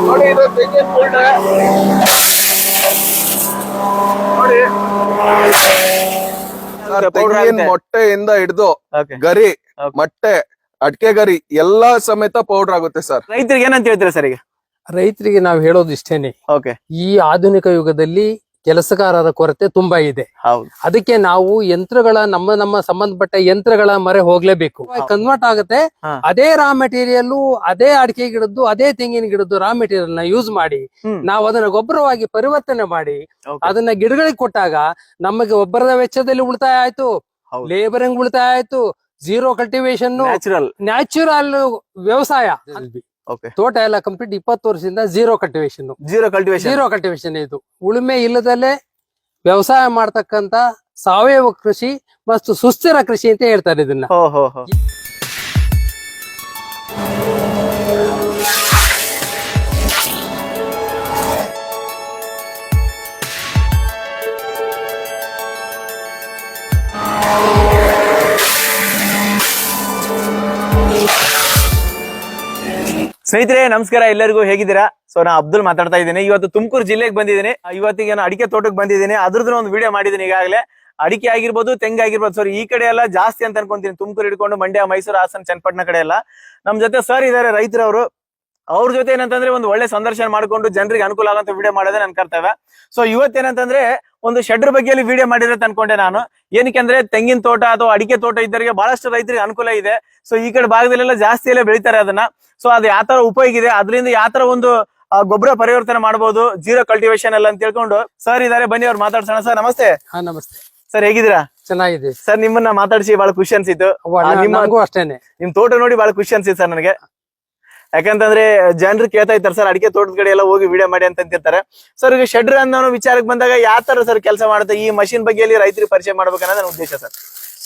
ನೋಡಿ ಇದು ತೆಂಗಿನ ಪೌಡ್ರೆ ನೋಡಿ. ತೆಂಗಿನ. ಮೊಟ್ಟೆಯಿಂದ ಹಿಡಿದು ಗರಿ. ಮೊಟ್ಟೆ ಅಡಿಕೆ ಗರಿ ಎಲ್ಲಾ ಸಮೇತ ಪೌಡರ್ ಆಗುತ್ತೆ ಸರ್. ರೈತರಿಗೆ ಏನಂತ ಹೇಳ್ತೀರಾ ಸರ್ ಈಗ? ರೈತರಿಗೆ ನಾವು ಹೇಳೋದು ಇಷ್ಟೇನೆ. ಓಕೆ ಈ ಆಧುನಿಕ ಯುಗದಲ್ಲಿ ಕೆಲಸಗಾರರ ಕೊರತೆ ತುಂಬಾ ಇದೆ. ಹೌದು. ಅದಕ್ಕೆ ನಾವು ಯಂತ್ರಗಳ ನಮ್ಮ ನಮ್ಮ ಸಂಬಂಧಪಟ್ಟ ಯಂತ್ರಗಳ ಮರೆ ಹೋಗ್ಲೇಬೇಕು. ಕನ್ವರ್ಟ್ ಆಗುತ್ತೆ. ಅದೇ ರಾ ಮೆಟೀರಿಯಲ್ ಅದೇ ಅಡಿಕೆ ಗಿಡದ್ದು ಅದೇ ತೆಂಗಿನ ಗಿಡದ್ದು ರಾ ಮೆಟೀರಿಯಲ್ನ ಯೂಸ್ ಮಾಡಿ. ನಾವು ಅದನ್ನ ಗೊಬ್ಬರವಾಗಿ ಪರಿವರ್ತನೆ ಮಾಡಿ ಅದನ್ನ ಗಿಡಗಳಿಗೆ ಕೊಟ್ಟಾಗ ನಮಗೆ ಗೊಬ್ಬರದ ವೆಚ್ಚದಲ್ಲಿ ಉಳಿತಾಯ ಆಯ್ತು. ಲೇಬರ್ ಲೇಬರಿಂಗ್ ಉಳಿತಾಯ ಆಯ್ತು. ಜೀರೋ ಕಲ್ಟಿವೇಶನ್ ನ್ಯಾಚುರಲ್ ನ್ಯಾಚುರಲ್ ವ್ಯವಸಾಯ. ತೋಟ ಎಲ್ಲ ಕಂಪ್ಲೀಟ್ ಇಪ್ಪತ್ತು ವರ್ಷದಿಂದ zero cultivation zero cultivation zero cultivation ಇದು. ಉಳುಮೆ ಇಲ್ಲದಲ್ಲೇ ವ್ಯವಸಾಯ ಮಾಡ್ತಕ್ಕಂತ ಸಾವಯವ ಕೃಷಿ ಮತ್ತು ಸುಸ್ಥಿರ ಕೃಷಿ ಅಂತ ಹೇಳ್ತಾರೆ ಇದನ್ನ. ಸ್ನೇಹಿತರೆ, ನಮಸ್ಕಾರ. ಎಲ್ಲರಿಗೂ ಹೇಗಿದ್ದೀರಾ? ಸೊ ನಾ ಅಬ್ದುಲ್ ಮಾತಾಡ್ತಾ ಇದ್ದೀನಿ. ಇವತ್ತು ತುಮಕೂರು ಜಿಲ್ಲೆಗೆ ಬಂದಿದ್ದೀನಿ. ಇವತ್ತಿಗೆ ನಾನು ಅಡಿಕೆ ತೋಟಕ್ಕೆ ಬಂದಿದ್ದೀನಿ. ಅದ್ರದ್ದು ಒಂದು ವಿಡಿಯೋ ಮಾಡಿದ್ದೀನಿ ಈಗಾಗಲೇ. ಅಡಿಕೆ ಆಗಿರ್ಬೋದು ತೆಂಗಾಗಿರ್ಬೋದು ಸರ್ ಈ ಕಡೆ ಎಲ್ಲ ಜಾಸ್ತಿ ಅಂತ ಅನ್ಕೊಂತೀನಿ. ತುಮಕೂರು ಹಿಡ್ಕೊಂಡು ಮಂಡ್ಯ, ಮೈಸೂರು, ಹಾಸನ, ಚನ್ನಪಟ್ಟಣ ಕಡೆ ಎಲ್ಲ. ನಮ್ ಜೊತೆ ಸರ್ ಇದ್ದಾರೆ, ರೈತರವರು. ಅವ್ರ ಜೊತೆ ಏನಂತಂದ್ರೆ ಒಂದು ಒಳ್ಳೆ ಸಂದರ್ಶನ ಮಾಡ್ಕೊಂಡು ಜನರಿಗೆ ಅನುಕೂಲ ಆಗುವಂತ ವಿಡಿಯೋ ಮಾಡೋದೇ ನನ್ನ ಕರ್ತವ್ಯ. ಸೊ ಇವತ್ತೇನಂತಂದ್ರೆ ಒಂದು ಶೆಡ್ರ್ ಬಗ್ಗೆಯಲ್ಲಿ ವಿಡಿಯೋ ಮಾಡಿದ್ರೆ ಅನ್ಕೊಂಡೆ ನಾನು. ಏನಕ್ಕೆ ಅಂದ್ರೆ ತೆಂಗಿನ ತೋಟ ಅಥವಾ ಅಡಿಕೆ ತೋಟ ಇದ್ದವರಿಗೆ ಬಹಳಷ್ಟು ರೈತರಿಗೆ ಅನುಕೂಲ ಇದೆ. ಸೊ ಈ ಕಡೆ ಭಾಗದಲ್ಲೆಲ್ಲ ಜಾಸ್ತಿ ಎಲ್ಲ ಬೆಳಿತಾರೆ ಅದನ್ನ. ಸೊ ಅದು ಯಾವ ತರ ಉಪಯೋಗ ಇದೆ? ಅದರಿಂದ ಯಾವ ತರ ಒಂದು ಗೊಬ್ಬರ ಪರಿವರ್ತನೆ ಮಾಡಬಹುದು ಜೀರೋ ಕಲ್ಟಿವೇಶನ್ ಎಲ್ಲ ಅಂತ ಹೇಳ್ಕೊಂಡು ಸರ್ ಇದಾರೆ ಬನ್ನಿ ಅವ್ರು ಮಾತಾಡ್ಸೋಣ. ಸರ್ ನಮಸ್ತೆ. ಹಾ ನಮಸ್ತೆ. ಸರ್ ಹೇಗಿದ್ದೀರಾ? ಚೆನ್ನಾಗಿದೆ. ಸರ್ ನಿಮ್ಮನ್ನ ಮಾತಾಡಿಸಿ ಬಹಳ ಖುಷಿ ಅನ್ಸಿತ್ತು. ಅಷ್ಟೇನೆ. ನಿಮ್ ತೋಟ ನೋಡಿ ಬಹಳ ಖುಷಿ ಅನ್ಸಿತ್ತು ಸರ್ ನನಗೆ. ಯಾಕಂತಂದ್ರೆ ಜನರು ಕೇಳ್ತಾ ಇರ್ತಾರೆ ಸರ್ ಅಡಿಕೆ ತೋಟದ ಕಡೆ ಎಲ್ಲ ಹೋಗಿ ವಿಡಿಯೋ ಮಾಡಿ ಅಂತ ಅಂತಿರ್ತಾರೆ. ಸರ್ ಈಗ ಶೆಡ್ರ್ ಅನ್ನೋ ವಿಚಾರಕ್ಕೆ ಬಂದಾಗ ಯಾವ ತರ ಸರ್ ಕೆಲಸ ಮಾಡುತ್ತೆ? ಈ ಮಷಿನ್ ಬಗ್ಗೆ ರೈತರಿಗೆ ಪರಿಚಯ ಮಾಡ್ಬೇಕನ್ನೋದು ನನ್ನ ಉದ್ದೇಶ ಸರ್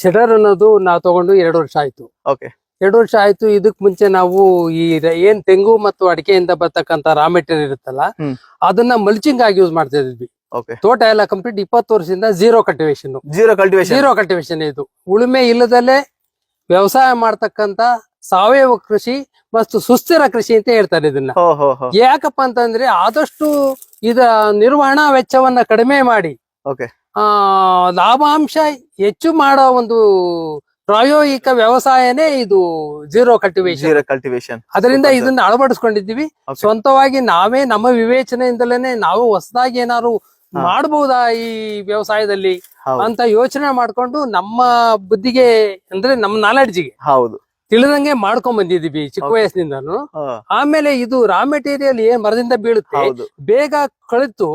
ಶೆಡರ್ ಅನ್ನೋದು ನಾವು ತಗೊಂಡು ಎರಡು ವರ್ಷ ಆಯ್ತು. ಓಕೆ ಎರಡು ವರ್ಷ ಆಯ್ತು ಇದಕ್ ಮುಂಚೆ ನಾವು ಈ ಏನ್ ತೆಂಗು ಮತ್ತು ಅಡಿಕೆಯಿಂದ ಬರ್ತಕ್ಕಂತ ರಾ ಮೆಟೀರಿಯಲ್ ಇರುತ್ತಲ್ಲ ಅದನ್ನ ಮಲ್ಚಿಂಗ್ ಆಗಿ ಯೂಸ್ ಮಾಡ್ತಾ ಇದ್ವಿ. ಓಕೆ ತೋಟ ಎಲ್ಲ ಕಂಪ್ಲೀಟ್ ಇಪ್ಪತ್ತು ವರ್ಷದಿಂದ zero cultivation zero cultivation zero cultivation ಇದು. ಉಳುಮೆ ಇಲ್ಲದಲ್ಲೇ ವ್ಯವಸಾಯ ಮಾಡ್ತಕ್ಕಂತ ಸಾವಯವ ಕೃಷಿ ಮತ್ತು ಸುಸ್ಥಿರ ಕೃಷಿ ಅಂತ ಹೇಳ್ತಾರೆ ಇದನ್ನ. ಯಾಕಪ್ಪ ಅಂತಂದ್ರೆ ಆದಷ್ಟು ಇದ ನಿರ್ವಹಣಾ ವೆಚ್ಚವನ್ನ ಕಡಿಮೆ ಮಾಡಿ ಆ ಲಾಭಾಂಶ ಹೆಚ್ಚು ಮಾಡೋ ಒಂದು ಪ್ರಾಯೋಗಿಕ ವ್ಯವಸಾಯನೇ ಇದು ಜೀರೋ ಕಲ್ಟಿವೇಶನ್ ಜೀರೋ ಕಲ್ಟಿವೇಶನ್ ಅದರಿಂದ ಇದನ್ನ ಅಳವಡಿಸ್ಕೊಂಡಿದ್ದೀವಿ. ಸ್ವಂತವಾಗಿ ನಾವೇ ನಮ್ಮ ವಿವೇಚನೆಯಿಂದಲೇ ನಾವು ಹೊಸದಾಗಿ ಏನಾದ್ರು. ಮಾಡಬಹುದಾ ಈ ವ್ಯವಸಾಯದಲ್ಲಿ ಅಂತ ಯೋಚನೆ ಮಾಡ್ಕೊಂಡು ನಮ್ಮ ಬುದ್ಧಿಗೆ ಅಂದ್ರೆ ನಮ್ಮ ನಾಲೆಡ್ಜಿಗೆ ಹೌದು. ತಿಳಿದಂಗೆ ಮಾಡ್ಕೊಂಡ್ ಬಂದಿದೀವಿ ಚಿಕ್ಕ ವಯಸ್ಸಿನಿಂದನು. ಆಮೇಲೆ ಇದು ರಾ ಮೆಟೀರಿಯಲ್ ಏನ್ ಮರದಿಂದ ಬೀಳುತ್ತೆ ಬೇಗ ಕಳಿತು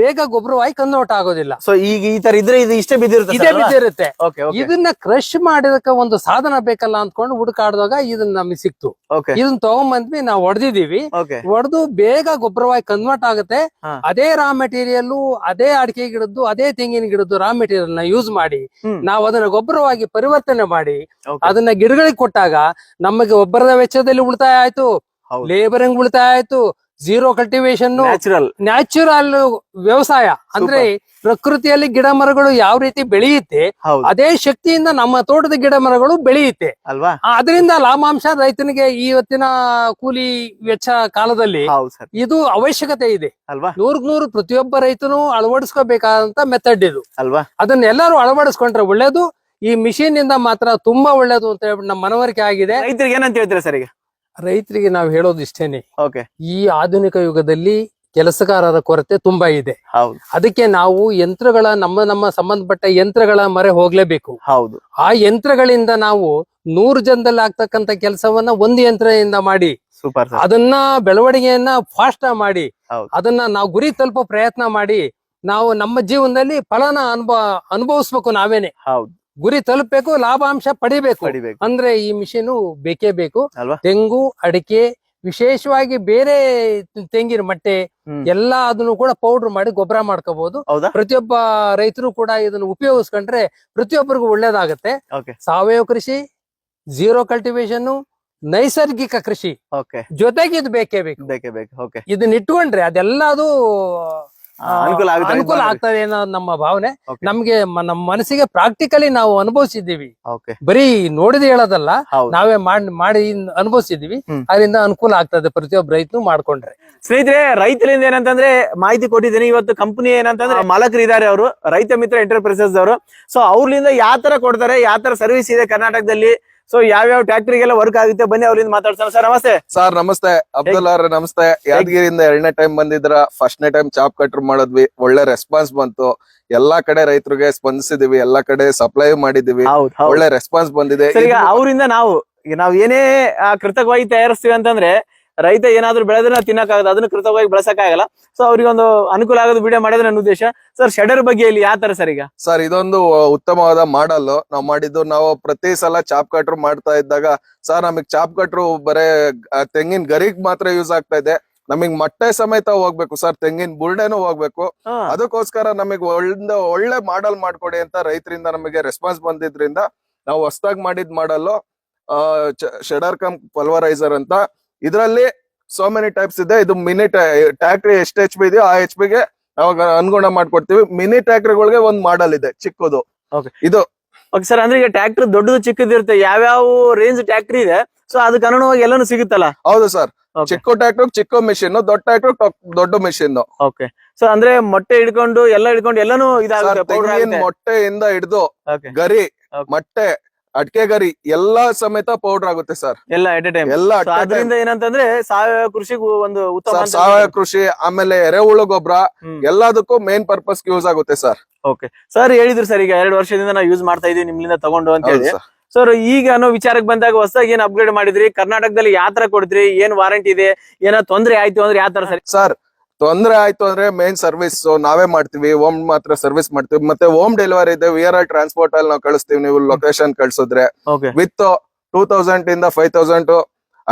ಬೇಗ ಗೊಬ್ಬರವಾಗಿ ಕನ್ವರ್ಟ್ ಆಗೋದಿಲ್ಲ. ಸೊ ಈಗ ಈ ತರ ಇದ್ರೆ ಇದು ಇಷ್ಟೇ ಬಿದ್ದಿರುತ್ತೆ ಇದೇ ಬಿದ್ದಿರುತ್ತೆ. ಇದನ್ನ ಕ್ರಶ್ ಮಾಡಿದಕ್ಕ ಒಂದು ಸಾಧನ ಬೇಕಲ್ಲ ಅಂದ್ಕೊಂಡು ಹುಡುಕಾಡಿದಾಗ ಇದನ್ನ ನಮಗೆ ಸಿಕ್ತು. ಇದನ್ನ ತಗೊಂಬಂದ್ವಿ ನಾವು ಹೊಡೆದಿದೀವಿ ಹೊಡೆದು ಬೇಗ ಗೊಬ್ಬರವಾಗಿ ಕನ್ವರ್ಟ್ ಆಗುತ್ತೆ. ಅದೇ ರಾ ಮೆಟೀರಿಯಲ್ ಅದೇ ಅಡಿಕೆ ಗಿಡದ್ದು ಅದೇ ತೆಂಗಿನ ಗಿಡದ್ದು ರಾ ಮೆಟೀರಿಯಲ್ನ ಯೂಸ್ ಮಾಡಿ. ನಾವು ಅದನ್ನ ಗೊಬ್ಬರವಾಗಿ ಪರಿವರ್ತನೆ ಮಾಡಿ ಅದನ್ನ ಗಿಡಗಳಿಗೆ ಕೊಟ್ಟಾಗ ನಮಗೆ ಗೊಬ್ಬರದ ವೆಚ್ಚದಲ್ಲಿ ಉಳಿತಾಯ ಆಯ್ತು. ಲೇಬರ್ ಹೆಂಗ್ ಉಳಿತಾಯ ಆಯ್ತು. ಝೀರೋ ಕಲ್ಟಿವೇಶನ್ ನ್ಯಾಚುರಲ್ ನ್ಯಾಚುರಲ್ ವ್ಯವಸಾಯ. ಅಂದ್ರೆ ಪ್ರಕೃತಿಯಲ್ಲಿ ಗಿಡ ಮರಗಳು ಯಾವ ರೀತಿ ಬೆಳೆಯುತ್ತೆ ಅದೇ ಶಕ್ತಿಯಿಂದ ನಮ್ಮ ತೋಟದ ಗಿಡ ಮರಗಳು ಬೆಳೆಯುತ್ತೆ. ಅಲ್ವಾ? ಅದರಿಂದ ಲಾಭಾಂಶ ರೈತನಿಗೆ ಇವತ್ತಿನ ಕೂಲಿ ವೆಚ್ಚ ಕಾಲದಲ್ಲಿ ಇದು ಅವಶ್ಯಕತೆ ಇದೆ. ಅಲ್ವಾ? ನೂರ್ಗ್ ನೂರು ಪ್ರತಿಯೊಬ್ಬ ರೈತನು ಅಳವಡಿಸ್ಕೋಬೇಕಾದಂತ ಮೆಥಡ್ ಇದು. ಅಲ್ವಾ? ಅದನ್ನ ಎಲ್ಲರೂ ಅಳವಡಿಸ್ಕೊಂಡ್ರೆ ಒಳ್ಳೇದು. ಈ ಮಿಷಿನ್ ಇಂದ ಮಾತ್ರ ತುಂಬಾ ಒಳ್ಳೇದು ಅಂತ ಹೇಳ್ಬಿಟ್ಟು ನಮ್ಮ ಮನವರಿಕೆ ಆಗಿದೆ. ರೈತರಿಗೆ ಏನಂತ ಹೇಳ್ತೀರಾ ಸರ್ ಈಗ? ರೈತರಿಗೆ ನಾವು ಹೇಳೋದು ಇಷ್ಟೇನೆ ಓಕೆ. ಈ ಆಧುನಿಕ ಯುಗದಲ್ಲಿ ಕೆಲಸಗಾರರ ಕೊರತೆ ತುಂಬಾ ಇದೆ. ಹೌದು. ಅದಕ್ಕೆ ನಾವು ಯಂತ್ರಗಳ ನಮ್ಮ ನಮ್ಮ ಸಂಬಂಧಪಟ್ಟ ಯಂತ್ರಗಳ ಮರೆ ಹೋಗ್ಲೇಬೇಕು. ಹೌದು. ಆ ಯಂತ್ರಗಳಿಂದ ನಾವು ನೂರು ಜನದಲ್ಲಿ ಆಗ್ತಕ್ಕಂತ ಕೆಲಸವನ್ನ ಒಂದು ಯಂತ್ರದಿಂದ ಮಾಡಿ ಸೂಪರ್ ಸರ್ ಅದನ್ನ ಬೆಳವಣಿಗೆಯನ್ನ ಫಾಸ್ಟ್ ಮಾಡಿ ಹೌದು. ಅದನ್ನ ನಾವು ಗುರಿ ತಲುಪೋ ಪ್ರಯತ್ನ ಮಾಡಿ ನಾವು ನಮ್ಮ ಜೀವನದಲ್ಲಿ ಫಲನ ಅನುಭವ ಅನುಭವಿಸ್ಬೇಕು ನಾವೇನೆ. ಹೌದು. ಗುರಿ ತಲುಪಬೇಕು ಲಾಭಾಂಶ ಪಡಿಬೇಕು. ಪಡಿಬೇಕು. ಅಂದ್ರೆ ಈ ಮಿಷಿನ್ ಬೇಕೇ ಬೇಕು. ಅಲ್ವಾ? ತೆಂಗು ಅಡಿಕೆ ವಿಶೇಷವಾಗಿ ಬೇರೆ ತೆಂಗಿನ ಮಟ್ಟೆ ಹ್ಮ್. ಎಲ್ಲಾ ಅದನ್ನು ಕೂಡ ಪೌಡರ್ ಮಾಡಿ ಗೊಬ್ಬರ ಮಾಡ್ಕೋಬಹುದು ಹೌದಾ? ಪ್ರತಿಯೊಬ್ಬ ರೈತರು ಕೂಡ ಇದನ್ನು ಉಪಯೋಗಿಸ್ಕೊಂಡ್ರೆ ಪ್ರತಿಯೊಬ್ಬರಿಗೂ ಒಳ್ಳೇದಾಗತ್ತೆ. ಓಕೆ ಸಾವಯವ ಕೃಷಿ ಜೀರೋ ಕಲ್ಟಿವೇಶನ್ ನೈಸರ್ಗಿಕ ಕೃಷಿ ಓಕೆ ಜೊತೆಗೆ ಇದು ಬೇಕೇ ಬೇಕು. ಬೇಕೇ ಬೇಕು. ಓಕೆ ಇದನ್ನ ಇಟ್ಕೊಂಡ್ರೆ ಅದೆಲ್ಲ ಅದು ಅನುಕೂಲ ಆಗುತ್ತೆ ಅನುಕೂಲ ಆಗ್ತದೆ ಅನ್ನೋ ನಮ್ಮ ಭಾವನೆ. ನಮ್ಗೆ ನಮ್ಮ ಮನಸ್ಸಿಗೆ ಪ್ರಾಕ್ಟಿಕಲಿ ನಾವು ಅನುಭವಿಸಿದ್ದೀವಿ. ಬರೀ ನೋಡಿದ ಹೇಳೋದಲ್ಲ ನಾವೇ ಮಾಡಿ ಅನುಭವಿಸಿದ್ದೀವಿ. ಅದರಿಂದ ಅನುಕೂಲ ಆಗ್ತದೆ ಪ್ರತಿಯೊಬ್ಬ ರೈತನು ಮಾಡ್ಕೊಂಡ್ರೆ. ಸ್ನೇಹಿತರೆ ರೈತರಿಂದ ಏನಂತಂದ್ರೆ ಮಾಹಿತಿ ಕೊಟ್ಟಿದ್ದೀನಿ. ಇವತ್ತು ಕಂಪನಿ ಏನಂತಂದ್ರೆ ಮಾಲಕರು ಇದಾರೆ ಅವರು ರೈತ ಮಿತ್ರ ಎಂಟರ್ಪ್ರೈಸಸ್ ಅವರು ಸೊ ಅವ್ರಿಂದ ಯಾವ ತರ ಕೊಡ್ತಾರೆ ಯಾವ ತರ ಸರ್ವಿಸ್ ಇದೆ ಕರ್ನಾಟಕದಲ್ಲಿ? ಸೊ ಯಾವ್ಯಾವ ಟ್ಯಾಕ್ಟ್ರಿಗೆಲ್ಲ ವರ್ಕ್ ಆಗುತ್ತೆ ಬನ್ನಿ ಅವ್ರಿಂದ ಮಾತಾಡ್ಸೋಣ. ಸರ್ ನಮಸ್ತೆ. ಸರ್ ನಮಸ್ತೆ. ಅಬ್ದುಲ್ ಅವ್ರೆ ನಮಸ್ತೆ. ಯಾದಗಿರಿಯಿಂದ ಎರಡನೇ ಟೈಮ್ ಬಂದಿದ್ರ ಫಸ್ಟ್ನೇ ಟೈಮ್ ಚಾಪ್ ಕಟ್ರ್ ಮಾಡಿದ್ವಿ. ಒಳ್ಳೆ ರೆಸ್ಪಾನ್ಸ್ ಬಂತು. ಎಲ್ಲಾ ಕಡೆ ರೈತರಿಗೆ ಸ್ಪಂದಿಸಿದೀವಿ. ಎಲ್ಲಾ ಕಡೆ ಸಪ್ಲೈ ಮಾಡಿದೀವಿ. ಒಳ್ಳೆ ರೆಸ್ಪಾನ್ಸ್ ಬಂದಿದೆ. ಈಗ ಅವರಿಂದ ನಾವು ನಾವು ಏನೇ ಕೃತಕವಾಗಿ ತಯಾರಿಸ್ತೀವಿ ಅಂತಂದ್ರೆ ರೈತ ಏನಾದ್ರು ಬೆಳೆದ್ರೆ ತಿನ್ನಕ್ಕಾಗದ ಅದನ್ನ ಕೃತಕವಾಗಿ ಬೆಳೆಸಕ್ಕಾಗಲ್ಲ. ಸೊ ಅವ್ರಿಗೆ ಒಂದು ಅನುಕೂಲ ಆಗೋದು ವಿಡಿಯೋ ಮಾಡಿದ್ರೆ ನನ್ನ ಉದ್ದೇಶ. ಸರ್ ಶೆಡರ್ ಬಗ್ಗೆ ಇಲ್ಲಿ ಯಾವ ತರ ಸರ್ ಈಗ? ಸರ್ ಇದೊಂದು ಉತ್ತಮವಾದ ಮಾಡಲ್. ನಾವು ಮಾಡಿದ್ದು ನಾವು ಪ್ರತಿ ಸಲ ಚಾಪ್ ಕಟ್ರು ಮಾಡ್ತಾ ಇದ್ದಾಗ ಸರ್ ನಮಗ್ ಚಾಪ್ ಕಟ್ರು ಬರೇ ತೆಂಗಿನ ಗರಿಗ್ ಮಾತ್ರ ಯೂಸ್ ಆಗ್ತಾ ಇದೆ. ನಮಗ್ ಮೊಟ್ಟೆ ಸಮೇತ ಹೋಗ್ಬೇಕು ಸರ್ ತೆಂಗಿನ ಬುರ್ಡೆನು ಹೋಗ್ಬೇಕು. ಅದಕ್ಕೋಸ್ಕರ ನಮಗ್ ಒಳ್ಳೆ ಒಳ್ಳೆ ಮಾಡಲ್ ಮಾಡ್ಕೊಡಿ ಅಂತ ರೈತರಿಂದ ನಮಗೆ ರೆಸ್ಪಾನ್ಸ್ ಬಂದಿದ್ರಿಂದ ನಾವು ಹೊಸದಾಗಿ ಮಾಡಿದ್ ಮಾಡಲ್ಲು ಶೆಡರ್ ಕಮ್ ಪಲ್ವರೈಸರ್ ಅಂತ ಇದರಲ್ಲಿ ಸೋ ಮೆನಿ ಟೈಪ್ಸ್ ಇದೆ. ಇದು ಮಿನಿ ಟ್ಯಾಕ್ಟ್ರಿ ಎಷ್ಟು ಎಚ್ ಪಿ ಇದೆಯೋ ಆ ಎಚ್ಗೆ ಅವಾಗ ಅನುಗುಣ ಮಾಡ್ಕೊಡ್ತೀವಿ. ಮಿನಿ ಟ್ಯಾಕ್ಟ್ರಿಗಳಿಗೆ ಒಂದ್ ಮಾಡಲ್ ಇದೆ ಚಿಕ್ಕದು. ಇದು ಓಕೆ ಸರ್ ಅಂದ್ರೆ ಈಗ ಟ್ಯಾಕ್ಟರ್ ದೊಡ್ಡದು ಚಿಕ್ಕದಿರುತ್ತೆ ಯಾವ್ಯಾವ ರೇಂಜ್ ಟ್ರ್ಯಾಕ್ಟರ್ ಇದೆ ಸೊ ಅದಕ್ಕೆ ಅನುಗುಣವಾಗಿ ಎಲ್ಲಾನು ಸಿಗುತ್ತಲ್ಲ? ಹೌದು ಸರ್. ಚಿಕ್ಕ ಟ್ಯಾಕ್ಟ್ರ್ ಚಿಕ್ಕ ಮೆಷಿನ್ ದೊಡ್ಡ ಟ್ಯಾಕ್ಟ್ರ್ ದೊಡ್ಡ ಮೆಷಿನ್ ಓಕೆ ಸೊ ಅಂದ್ರೆ ಮೊಟ್ಟೆ ಹಿಡ್ಕೊಂಡು ಎಲ್ಲ ಹಿಡ್ಕೊಂಡು ಎಲ್ಲಾನು ಇದಾಗುತ್ತೆ ಮೊಟ್ಟೆಯಿಂದ ಹಿಡಿದು ಗರಿ ಮೊಟ್ಟೆ ಅಡಿಕೆ ಗರಿ ಎಲ್ಲಾ ಸಮೇತ ಪೌಡರ್ ಆಗುತ್ತೆ ಸರ್ ಎಲ್ಲ ಎಟ್ ಎ ಟೈಮ್ ಎಲ್ಲ ಅದರಿಂದ ಏನಂತಂದ್ರೆ ಸಾವಯವ ಕೃಷಿಗೂ ಒಂದು ಉತ್ತಮ ಸಾವಯವ ಕೃಷಿ ಆಮೇಲೆ ಎರೆಹುಳು ಗೊಬ್ಬರ ಎಲ್ಲದಕ್ಕೂ ಮೇನ್ ಪರ್ಪಸ್ ಯೂಸ್ ಆಗುತ್ತೆ ಸರ್ ಓಕೆ ಸರ್ ಹೇಳಿದ್ರು ಸರ್ ಈಗ ಎರಡು ವರ್ಷದಿಂದ ನಾವು ಯೂಸ್ ಮಾಡ್ತಾ ಇದೀವಿ ನಿಮ್ಲಿಂದ ತಗೊಂಡು ಅಂತ ಹೇಳಿ. ಸರ್ ಈಗ ಅನ್ನೋ ವಿಚಾರಕ್ಕೆ ಬಂದಾಗ ಹೊಸದಾಗಿ ಏನ್ ಅಪ್ಗ್ರೇಡ್ ಮಾಡಿದ್ರಿ? ಕರ್ನಾಟಕದಲ್ಲಿ ಯಾವ ತರ ಕೊಡ್ತೀರಿ? ಏನ್ ವಾರಂಟಿ ಇದೆ? ಏನೋ ತೊಂದ್ರೆ ಆಯ್ತು ಅಂದ್ರೆ ಯಾವ ತರ ಸರ್ ಸರ್ ತೊಂದ್ರೆ ಆಯ್ತು ಅಂದ್ರೆ ಮೇನ್ ಸರ್ವಿಸ್ ನಾವೇ ಮಾಡ್ತೀವಿ ಹೋಮ್ ಮಾತ್ರ ಸರ್ವಿಸ್ ಮಾಡ್ತೀವಿ. ಮತ್ತೆ ಹೋಮ್ ಡೆಲಿವರಿ ಇದೆ ವಿ ಆರ್ ಟ್ರಾನ್ಸ್ಪೋರ್ಟ್ ಅಲ್ಲಿ ನಾವು ಕಳಿಸ್ತೀವಿ ನೀವು ಲೊಕೇಶನ್ ಕಳ್ಸಿದ್ರೆ. ವಿತ್ ಟೂ ತೌಸಂಡ್ ಇಂದ ಫೈವ್ ತೌಸಂಡ್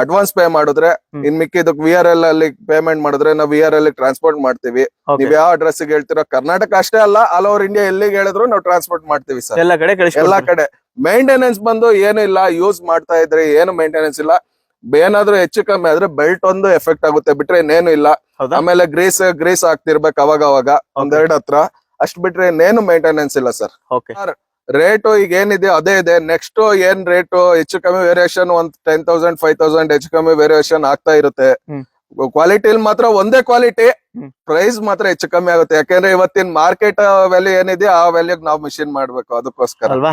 ಅಡ್ವಾನ್ಸ್ ಪೇ ಮಾಡಿದ್ರೆ ಇನ್ ಮಿಕ್ಕಿದಕ್ ವಿ ಆರ್ ಎಲ್ ಅಲ್ಲಿ ಪೇಮೆಂಟ್ ಮಾಡಿದ್ರೆ ನಾವು ವಿ ಆರ್ ಎಲ್ ಟ್ರಾನ್ಸ್ಪೋರ್ಟ್ ಮಾಡ್ತೀವಿ. ನೀವ್ ಯಾವ ಅಡ್ರೆಸ್ ಹೇಳ್ತಿರೋ ಕರ್ನಾಟಕ ಅಷ್ಟೇ ಅಲ್ಲ ಆಲ್ ಓವರ್ ಇಂಡಿಯಾ ಎಲ್ಲಿಗೆ ಹೇಳಿದ್ರು ನಾವು ಟ್ರಾನ್ಸ್ಪೋರ್ಟ್ ಮಾಡ್ತೀವಿ ಸರ್ ಎಲ್ಲ ಕಡೆ ಎಲ್ಲ ಕಡೆ. ಮೇಂಟೆನೆನ್ಸ್ ಬಂದು ಏನು ಇಲ್ಲ ಯೂಸ್ ಮಾಡ್ತಾ ಇದ್ರೆ ಏನು ಮೇಂಟೆನೆನ್ಸ್ ಇಲ್ಲ. ಏನಾದ್ರೂ ಹೆಚ್ಚು ಕಮ್ಮಿ ಆದ್ರೆ ಬೆಲ್ಟ್ ಒಂದು ಎಫೆಕ್ಟ್ ಆಗುತ್ತೆ ಬಿಟ್ರೆ ಇನ್ನೇನು ಇಲ್ಲ. ಆಮೇಲೆ ಗ್ರೀಸ್ ಗ್ರೀಸ್ ಆಗ್ತಿರ್ಬೇಕು ಅವಾಗ ಅವಾಗ. ಒಂದೆರಡು ಹತ್ರ. ಅಷ್ಟ್ ಬಿಟ್ರೆ ಇನ್ನೇನು ಮೇಂಟೆನೆನ್ಸ್ ಇಲ್ಲ ಸರ್. ಓಕೆ ರೇಟು ಈಗ ಏನಿದೆ ಅದೇ ಇದೆ. ನೆಕ್ಸ್ಟ್ ಏನ್ ರೇಟು ಹೆಚ್ಚು ಕಮ್ಮಿ ವೇರಿಯೇಷನ್ ಒಂದ್ ಟೆನ್ ತೌಸಂಡ್ ಫೈವ್ ತೌಸಂಡ್ ಹೆಚ್ಚು ಕಮ್ಮಿ ವೇರಿಯೇಷನ್ ಆಗ್ತಾ ಇರುತ್ತೆ. ಕ್ವಾಲಿಟಿ ಕ್ವಾಲಿಟಿಲಿ ಮಾತ್ರ ಒಂದೇ ಕ್ವಾಲಿಟಿ ಪ್ರೈಸ್ ಮಾತ್ರ ಹೆಚ್ಚು ಕಮ್ಮಿ ಆಗುತ್ತೆ. ಯಾಕೆಂದ್ರೆ ಇವತ್ತಿನ ಮಾರ್ಕೆಟ್ ವ್ಯಾಲ್ಯೂ ಏನಿದೆ ಆ ವ್ಯಾಲ್ಯೂಗ್ ನಾವು ಮಿಷಿನ್ ಮಾಡ್ಬೇಕು. ಅದಕ್ಕೋಸ್ಕರ. ಅಲ್ವಾ?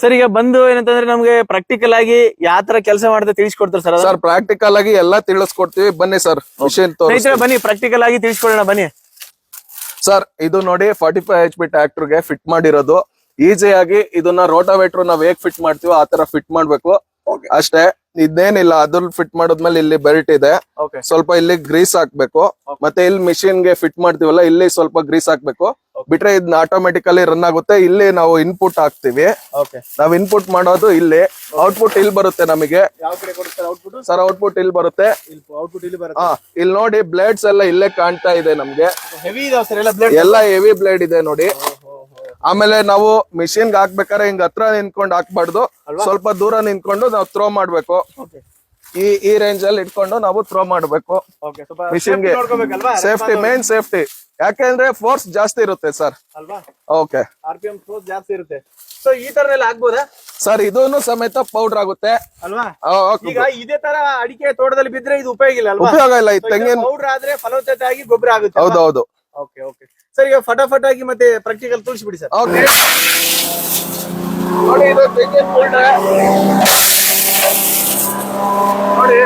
ಸರ್ ಈಗ ಬಂದು ಏನಂತಂದ್ರೆ ನಮ್ಗೆ ಪ್ರಾಕ್ಟಿಕಲ್ ಆಗಿ ಯಾವ ತರ ಕೆಲಸ ಮಾಡಿದ್ರೆ ತಿಳಿಸ್ಕೊಡ್ತಾರೆ ಸರ್ ಸರ್ ಪ್ರಾಕ್ಟಿಕಲ್ ಆಗಿ ಎಲ್ಲಾ ತಿಳಿಸ್ಕೊಡ್ತೀವಿ. ಬನ್ನಿ ಸರ್ ವಿಷಯ ಸ್ನೇಹಿತರೆ ಬನ್ನಿ ಪ್ರಾಕ್ಟಿಕಲ್ ಆಗಿ ತಿಳಿಸ್ಕೊಡೋಣ ಬನ್ನಿ. ಸರ್ ಇದು ನೋಡಿ ಫಾರ್ಟಿ ಫೈವ್ ಎಚ್ ಪಿ ಟ್ರ್ಯಾಕ್ಟರ್ಗೆ ಫಿಟ್ ಮಾಡಿರೋದು. ಈಸಿಯಾಗಿ ಇದನ್ನ ರೋಟಾವೇಟ್ರ್ ನಾವ್ ಹೇಗ್ ಫಿಟ್ ಮಾಡ್ತೀವೋ ಆ ತರ ಫಿಟ್ ಮಾಡ್ಬೇಕು. ಅಷ್ಟೇ. ಇದೇನಿಲ್ಲ ಅದ್ರ ಫಿಟ್ ಮಾಡಿದ್ಮೇಲೆ ಇಲ್ಲಿ ಬೆಲ್ಟ್ ಇದೆ. ಸ್ವಲ್ಪ ಇಲ್ಲಿ ಗ್ರೀಸ್ ಹಾಕ್ಬೇಕು. ಮತ್ತೆ ಇಲ್ಲಿ ಮಿಷಿನ್ಗೆ ಫಿಟ್ ಮಾಡ್ತೀವಲ್ಲ ಇಲ್ಲಿ ಸ್ವಲ್ಪ ಗ್ರೀಸ್ ಹಾಕ್ಬೇಕು. ಬಿಟ್ರೆ ಇದನ್ನ ಆಟೋಮೆಟಿಕಲಿ ರನ್ ಆಗುತ್ತೆ. ಇಲ್ಲಿ ನಾವು ಇನ್ಪುಟ್ ಹಾಕ್ತಿವಿ. ನಾವ್ ಇನ್ಪುಟ್ ಮಾಡೋದು ಇಲ್ಲಿ. ಔಟ್ಪುಟ್ ಇಲ್ಲಿ ಬರುತ್ತೆ ನಮಗೆ. ಸರ್ ಔಟ್ಪುಟ್ ಇಲ್ಲಿ ಬರುತ್ತೆ. ಔಟ್ಪುಟ್ ಇಲ್ಲಿ ನೋಡಿ ಬ್ಲೇಡ್ಸ್ ಎಲ್ಲ ಇಲ್ಲೇ ಕಾಣ್ತಾ ಇದೆ ನಮ್ಗೆ. ಎಲ್ಲ ಹೆವಿ ಬ್ಲೇಡ್ ಇದೆ ನೋಡಿ. ಆಮೇಲೆ ನಾವು ಮಿಷಿನ್ ಹಾಕ್ಬೇಕಾದ್ರೆ ಹಿಂಗ್ ಹತ್ರ ನಿಂತ್ಕೊಂಡು ಹಾಕ್ಬಾರ್ದು. ಸ್ವಲ್ಪ ದೂರ ನಿಂತ್ಕೊಂಡು ನಾವು ಥ್ರೋ ಮಾಡ್ಬೇಕು. ಈ ಈ ರೇಂಜ್ ಅಲ್ಲಿ ಇಟ್ಕೊಂಡು ನಾವು ಥ್ರೋ ಮಾಡ್ಬೇಕು. ಮಿಷಿನ್ ಸ್ವಲ್ಪ Machine ಗೆ ನೋಡ್ಕೋಬೇಕಲ್ವಾ? ಸೇಫ್ಟಿ ಮೇನ್ ಸೇಫ್ಟಿ ಯಾಕೆಂದ್ರೆ ಫೋರ್ಸ್ ಜಾಸ್ತಿ ಇರುತ್ತೆ ಸರ್ ಅಲ್ವಾ? ಓಕೆ ಜಾಸ್ತಿ ಇರುತ್ತೆ. ಸೊ ಈ ತರ ಎಲ್ಲ ಆಗ್ಬೋದಾ ಸರ್ ಇದೂನು ಸಮೇತ ಪೌಡರ್ ಆಗುತ್ತೆ. ಅಲ್ವಾ? ಈಗ ಇದೇ ತರ ಅಡಿಕೆ ತೋಟದಲ್ಲಿ ಬಿದ್ರೆ ಇದು ಉಪಯೋಗ ಇಲ್ಲ ಉಪಯೋಗ ಇಲ್ಲ ತೆಂಗಿನ ಪೌಡರ್ ಆದ್ರೆ ಫಲವತ್ತತೆ ಆಗಿ ಗೊಬ್ಬರ ಆಗುತ್ತೆ ಹೌದೌದು. Okay okay. ಸರ್ ಈಗ ಫಟಾಫಟ್ ಆಗಿ ಮತ್ತೆ ಪ್ರಾಕ್ಟಿಕಲ್ ತಿಳಿಸ್ಬಿಡಿ ಸರ್. ಓಕೆ. ನೋಡಿ ಇದು ತೆಂಗಿನ ಬುಲ್ಡೆ ನೋಡಿ.